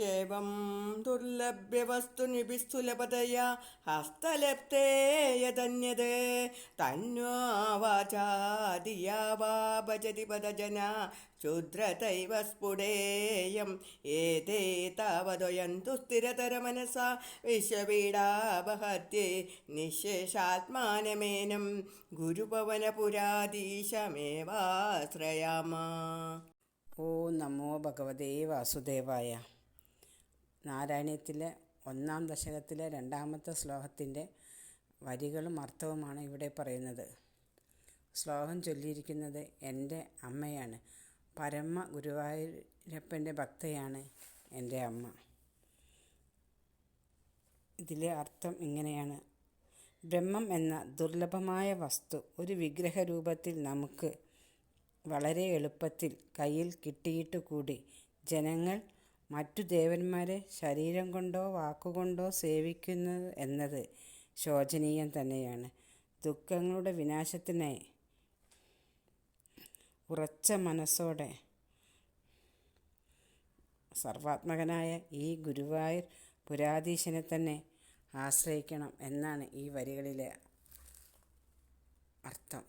ഏവം ദുർലഭ്യവസ്തുനിപിസ്തുലപതയാ ഹസ്തലപ്തേയതന്യത് തന്വോ വാചാദിയാ വാ ഭജതി പദജന ശുദ്രതൈവ സ്ഫുടേയം. ഏതേ താവതൊയന്തു സ്ഥിരതര മനസാ വിശ്വപീഡാപഹത്യേ നിശേഷാത്മാനമേനം ഗുരുഭവനപുരാധീശമേവാശ്രയാമ. ഓ നമോ ഭഗവതേ വാസുദേവായ. നാരായണീയത്തിലെ ഒന്നാം ദശകത്തിലെ രണ്ടാമത്തെ ശ്ലോകത്തിന്റെ വരികളും അർത്ഥവുമാണ് ഇവിടെ പറയുന്നത്. ശ്ലോകം ചൊല്ലിയിരിക്കുന്നത് എന്റെ അമ്മയാണ്. പരമ ഗുരുവായൂരപ്പന്റെ ഭക്തയാണ് എന്റെ അമ്മ. ഇതിലെ അർത്ഥം ഇങ്ങനെയാണ്. ബ്രഹ്മം എന്ന ദുർലഭമായ വസ്തു ഒരു വിഗ്രഹ രൂപത്തിൽ നമുക്ക് വളരെ എളുപ്പത്തിൽ കയ്യിൽ കിട്ടിയിട്ട് കൂടി ജനങ്ങൾ മറ്റു ദേവന്മാരെ ശരീരം കൊണ്ടോ വാക്കുകൊണ്ടോ സേവിക്കുന്നു എന്നത് ശോചനീയം തന്നെയാണ്. ദുഃഖങ്ങളുടെ വിനാശത്തിനായി ഉറച്ച മനസ്സോടെ സർവാത്മകനായ ഈ ഗുരുവായൂർ പുരാധീശനെ തന്നെ ആശ്രയിക്കണം എന്നാണ് ഈ വരികളിലെ അർത്ഥം.